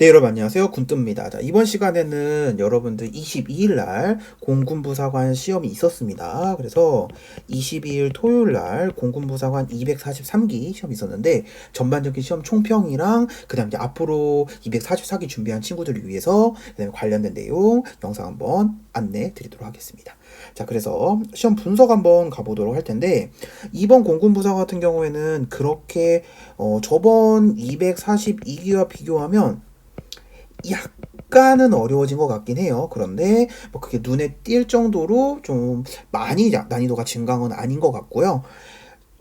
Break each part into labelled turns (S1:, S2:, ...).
S1: 네, 여러분 안녕하세요. 군뜸입니다. 자, 이번 시간에는 여러분들 22일 날 공군부사관 시험이 있었습니다. 그래서 22일 토요일 날 공군부사관 243기 시험이 있었는데 전반적인 시험 총평이랑 그다음 이제 앞으로 244기 준비한 친구들을 위해서 그다음에 관련된 내용 영상 한번 안내 드리도록 하겠습니다. 자, 그래서 시험 분석 한번 가보도록 할 텐데 이번 공군부사 같은 경우에는 그렇게 어, 저번 242기와 비교하면 약간은 어려워진 것 같긴 해요. 그런데 뭐 그게 눈에 띌 정도로 좀 많이 자- 난이도가 건 아닌 것 같고요.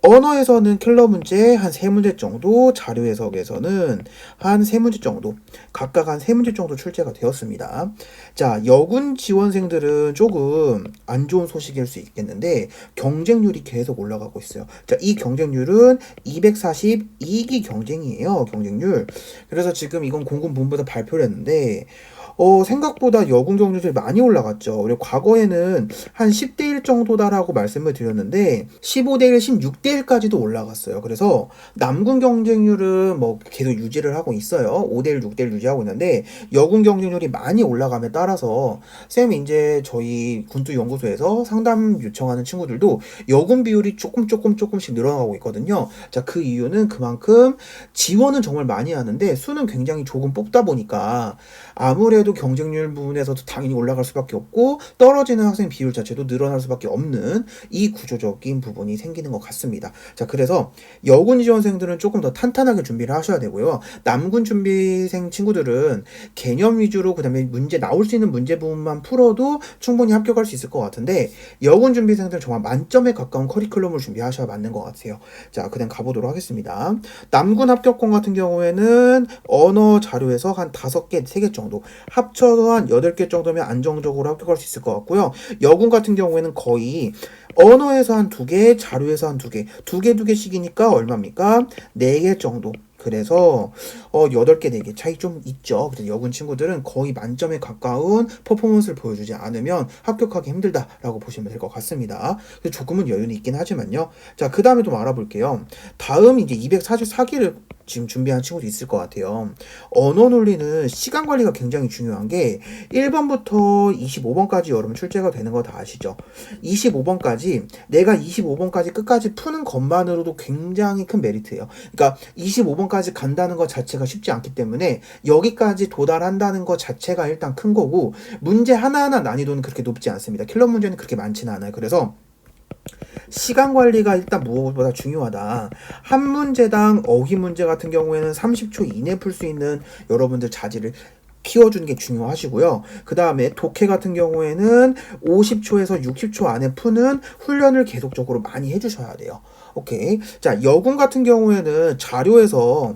S1: 언어에서는 킬러 문제 한 세 문제 정도, 자료 해석에서는 한 세 문제 정도, 각각 한 세 문제 정도 출제가 되었습니다. 자, 여군 지원생들은 조금 안 좋은 소식일 수 있겠는데 경쟁률이 계속 올라가고 있어요. 자, 이 경쟁률은 242기 경쟁이에요. 경쟁률. 그래서 지금 이건 공군 본부에서 발표를 했는데 어, 생각보다 여군 경쟁률이 많이 올라갔죠. 그리고 과거에는 한 10대 1 정도다라고 말씀을 드렸는데 15대 1, 16대 1까지도 올라갔어요. 그래서 남군 경쟁률은 뭐 계속 유지를 하고 있어요. 5대 1, 6대 1 유지하고 있는데 여군 경쟁률이 많이 올라감에 따라서 쌤 이제 저희 군도 연구소에서 상담 요청하는 친구들도 여군 비율이 조금 조금 조금씩 늘어나고 있거든요. 자, 그 이유는 그만큼 지원은 정말 많이 하는데 수는 굉장히 조금 뽑다 보니까 아무래도 경쟁률 부분에서도 당연히 올라갈 수밖에 없고 떨어지는 학생 비율 자체도 늘어날 수밖에 없는 이 구조적인 부분이 생기는 것 같습니다. 자, 그래서 여군 지원생들은 조금 더 탄탄하게 준비를 하셔야 되고요. 남군 준비생 친구들은 개념 위주로 그다음에 문제 나올 수 있는 문제 부분만 풀어도 충분히 합격할 수 있을 것 같은데 여군 준비생들은 정말 만점에 가까운 커리큘럼을 준비하셔야 맞는 것 같아요. 자, 그다음 가보도록 하겠습니다. 남군 합격권 같은 경우에는 언어 자료에서 한 다섯 개, 세 개 정도 합쳐서 한 여덟 개 정도면 안정적으로 합격할 수 있을 것 같고요. 여군 같은 경우에는 거의 언어에서 한두 개, 자료에서 한두 개, 두 개, 두 개씩이니까 얼마입니까? 네개 정도. 그래서 어 8개 4개 차이 좀 있죠. 그래서 여군 친구들은 거의 만점에 가까운 퍼포먼스를 보여주지 않으면 합격하기 힘들다라고 보시면 될 것 같습니다. 조금은 여유는 있긴 하지만요. 자, 그 다음에 좀 알아볼게요. 다음 이제 244기를 지금 준비한 친구도 있을 것 같아요. 언어 논리는 시간 관리가 굉장히 중요한 게 1번부터 25번까지 여러분 출제가 되는 거 다 아시죠? 25번까지 내가 25번까지 끝까지 푸는 것만으로도 굉장히 큰 메리트예요. 그러니까 25번까지 간다는 것 자체가 쉽지 않기 때문에 여기까지 도달한다는 것 자체가 일단 큰 거고 문제 하나하나 난이도는 그렇게 높지 않습니다. 킬러 문제는 그렇게 많지는 않아요. 그래서 시간 관리가 일단 무엇보다 중요하다. 한 문제당 어휘 문제 같은 경우에는 30초 이내 풀 수 있는 여러분들 자질을 키워주는 게 중요하시고요. 그 다음에 독해 같은 경우에는 50초에서 60초 안에 푸는 훈련을 계속적으로 많이 해주셔야 돼요. 오케이. 자, 여군 같은 경우에는 자료에서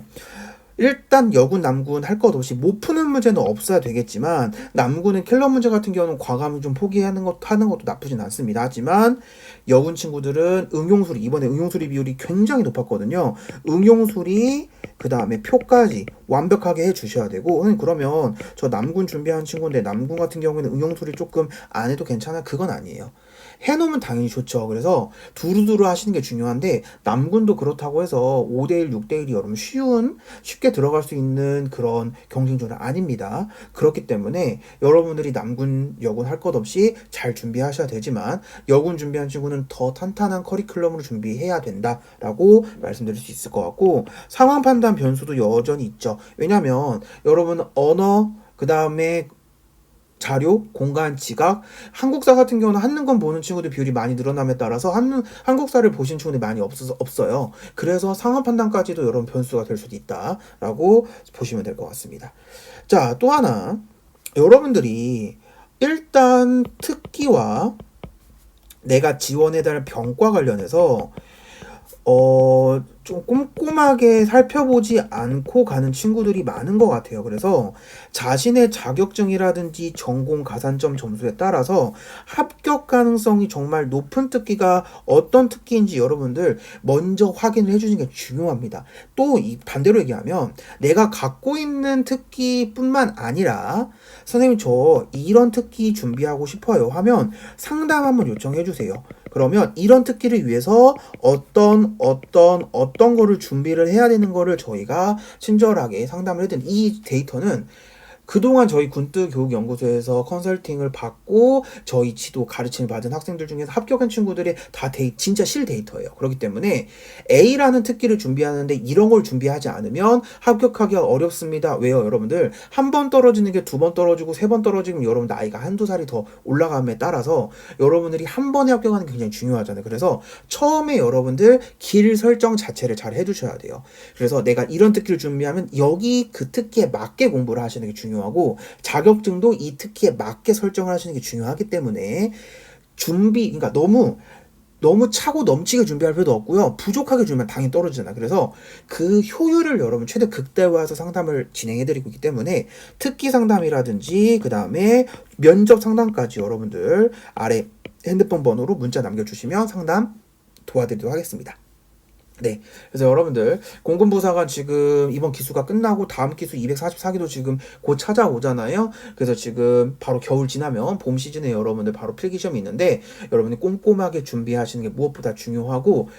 S1: 일단 여군 남군 할 것 없이 못 푸는 문제는 없어야 되겠지만 남군은 킬러 문제 같은 경우는 과감히 좀 포기하는 것 하는 것도 나쁘진 않습니다. 하지만 여군 친구들은 응용수리 이번에 응용수리 비율이 굉장히 높았거든요. 응용수리 그 다음에 표까지 완벽하게 해 주셔야 되고 그러면 저 남군 준비한 친구인데 남군 같은 경우에는 응용수리 조금 안 해도 괜찮아 그건 아니에요. 해놓으면 당연히 좋죠. 그래서 두루두루 하시는 게 중요한데 남군도 그렇다고 해서 5대1, 6대1이 여러분 쉬운 쉽게 들어갈 수 있는 그런 경쟁조는 아닙니다. 그렇기 때문에 여러분들이 남군, 여군 할 것 없이 잘 준비하셔야 되지만 여군 준비한 친구는 더 탄탄한 커리큘럼으로 준비해야 된다라고 말씀드릴 수 있을 것 같고 상황 판단 변수도 여전히 있죠. 왜냐하면 여러분 언어 그 다음에 자료, 공간, 지각, 한국사 같은 경우는 한능건 보는 친구들 비율이 많이 늘어남에 따라서 한, 한국사를 보신 친구들이 많이 없어서 없어요. 그래서 상황 판단까지도 여러분 변수가 될 수도 있다라고 보시면 될 것 같습니다. 자, 또 하나 여러분들이 일단 특기와 내가 지원해야 될 병과 관련해서 어, 좀 꼼꼼하게 살펴보지 않고 가는 친구들이 많은 것 같아요. 그래서 자신의 자격증이라든지 전공 가산점 점수에 따라서 합격 가능성이 정말 높은 특기가 어떤 특기인지 여러분들 먼저 확인을 해주는 게 중요합니다. 또이 반대로 얘기하면 내가 갖고 있는 특기뿐만 아니라 선생님 저 이런 특기 준비하고 싶어요 하면 상담 한번 요청해 주세요. 그러면 이런 특기를 위해서 어떤 어떤 어떤 거를 준비를 해야 되는 거를 저희가 친절하게 상담을 해드린 이 데이터는 그동안 저희 군뜨 교육연구소에서 컨설팅을 받고 저희 지도 가르침을 받은 학생들 중에서 합격한 친구들이 다 데이, 진짜 실 데이터예요. 그렇기 때문에 A라는 특기를 준비하는데 이런 걸 준비하지 않으면 합격하기가 어렵습니다. 왜요, 여러분들? 한 번 떨어지는 게 두 번 떨어지고 세 번 떨어지면 여러분 나이가 한두 살이 더 올라감에 따라서 여러분들이 한 번에 합격하는 게 굉장히 중요하잖아요. 그래서 처음에 여러분들 길 설정 자체를 잘 해두셔야 돼요. 그래서 내가 이런 특기를 준비하면 여기 그 특기에 맞게 공부를 하시는 게 중요 하고 자격증도 이 특기에 맞게 설정을 하시는 게 중요하기 때문에 준비, 그러니까 너무 너무 차고 넘치게 준비할 필요도 없고요. 부족하게 주면 당연히 떨어지잖아. 그래서 그 효율을 여러분 최대 극대화해서 상담을 진행해드리고 있기 때문에 특기 상담이라든지 그 다음에 면접 상담까지 여러분들 아래 핸드폰 번호로 문자 남겨주시면 상담 도와드리도록 하겠습니다. 네. 그래서 여러분들 공군부사관 지금 이번 기수가 끝나고 다음 기수 244기도 지금 곧 찾아오잖아요. 그래서 지금 바로 겨울 지나면 봄 시즌에 여러분들 바로 필기 시험이 있는데 여러분이 꼼꼼하게 준비하시는 게 무엇보다 중요하고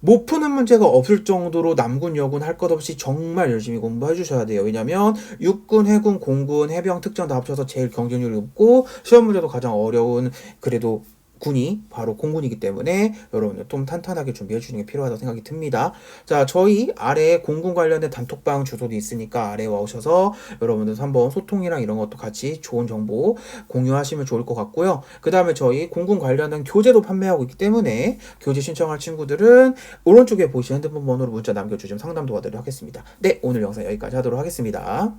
S1: 못 푸는 문제가 없을 정도로 남군 여군 할 것 없이 정말 열심히 공부해 주셔야 돼요. 왜냐면 육군, 해군, 공군, 해병, 특전 다 합쳐서 제일 경쟁률이 높고 시험 문제도 가장 어려운 그래도 군이 바로 공군이기 때문에 여러분들 좀 탄탄하게 준비해 주는 게 필요하다고 생각이 듭니다. 자, 저희 아래 공군 관련된 단톡방 주소도 있으니까 아래에 와오셔서 여러분들 한번 소통이랑 이런 것도 같이 좋은 정보 공유하시면 좋을 것 같고요. 그 다음에 저희 공군 관련된 교재도 판매하고 있기 때문에 교재 신청할 친구들은 오른쪽에 보시는 핸드폰 번호로 문자 남겨주시면 상담 도와드리도록 하겠습니다. 네, 오늘 영상 여기까지 하도록 하겠습니다.